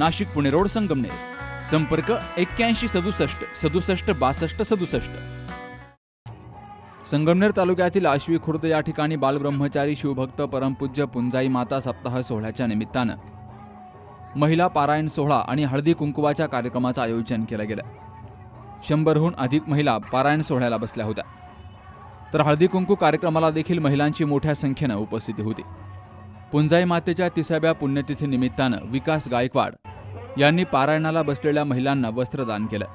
Nashik Pune road Sangamner. संपर्क एक्क्याऐंशी सदुसष्ट सदुसष्ट बासष्ट सदुसष्ट. संगमनेर तालुक्यातील आश्वी खुर्द या ठिकाणी बालब्रह्मचारी शिवभक्त परमपूज्य पुंजाई माता सप्ताह सोहळ्याच्या निमित्तानं महिला पारायण सोहळा आणि हळदी कुंकुवाच्या कार्यक्रमाचं आयोजन केलं गेलं. शंभरहून अधिक महिला पारायण सोहळ्याला बसल्या होत्या. तर हळदी कुंकू कार्यक्रमाला देखील महिलांची मोठ्या संख्येनं उपस्थिती होती. पुंजाई मातेच्या तिसाव्या पुण्यतिथी निमित्तानं विकास गायकवाड यांनी पारायणाला बसलेल्या महिलांना वस्त्रदान केलं.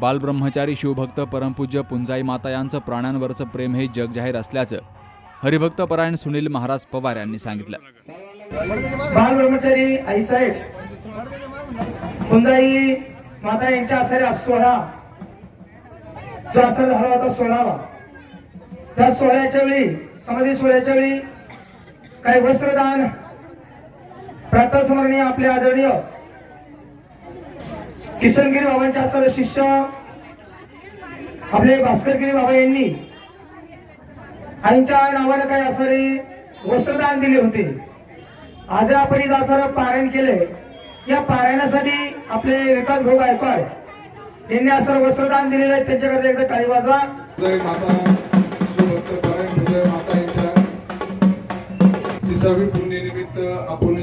बालब्रह्मचारी शिवभक्त परमपूज्य पुंजाई माता यांचं प्राण्यांवरचं प्रेम हे जगजाहीर असल्याचं हरिभक्त परायण सुनील महाराज पवार यांनी सांगितलं. बालब्रह्मचारी आईसाहेब पुंजाई माता यांच्या असणाऱ्या सोहळा जो आसरा झाला होता सोळावा. त्या सोहळ्याच्या वेळी समाधी सोहळ्याच्या वेळी काही वस्त्रदान प्रातस्मरणीय आपले आदरणीय किशनगिरी बाबांच्या आसरा शिष्य आपले भास्करगिरी बाबा यांनी आईच्या नावाने काही असणारे वस्त्रदान दिले होते. आज आपण इथं असं पारायण केले या पारायणासाठी आपले विकास भाऊ गायकवाड त्यांनी असं वस्त्रदान दिलेलं आहे. त्यांच्याकडे एकदा टाळी वाजवा. माता पारायण माता तिसावी पुण्यनिमित्त आपण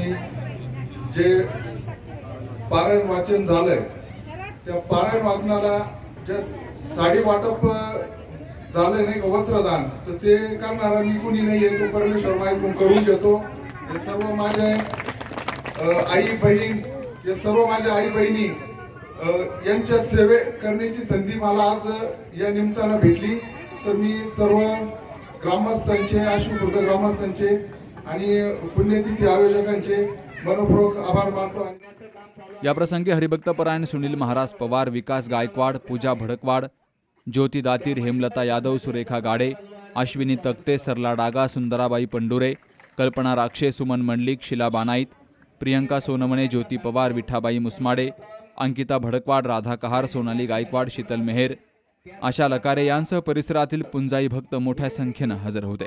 जे पारायण वाचन झालंय त्या पारायण वाचनाला ज्या साडी वाटप झालंय नाही का वस्त्रदान तर ते करणारा मी कुणी नाही तो परमेश्वर माहिती करून घेतो. हे सर्व माझे आई बहीण हे सर्व माझ्या आई बहिणी यांच्या सेवे करण्याची संधी मला आज या निमित्तानं भेटली. तर मी सर्व ग्रामस्थांचे आश्वीकृत ग्रामस्थांचे आणि पुण्यतिथी आयोजकांचे मनपूर्वक आभार मानतो याप्रसंगी हरिभक्त परायण सुनील महाराज पवार विकास गायकवाड पूजा भडकवाड ज्योती दातीर हेमलता यादव सुरेखा गाडे अश्विनी तक्ते सरला डागा सुंदराबाई पंडुरे कल्पना राक्षे सुमन मंडलिक शिला बानाईत प्रियंका सोनमणे ज्योती पवार विठाबाई मुसमाडे अंकिता भडकवाड राधा कहार सोनाली गायकवाड शीतल मेहेर अशा लकारे यांसह परिसरातील पुंजाई भक्त मोठ्या संख्येनं हजर होते.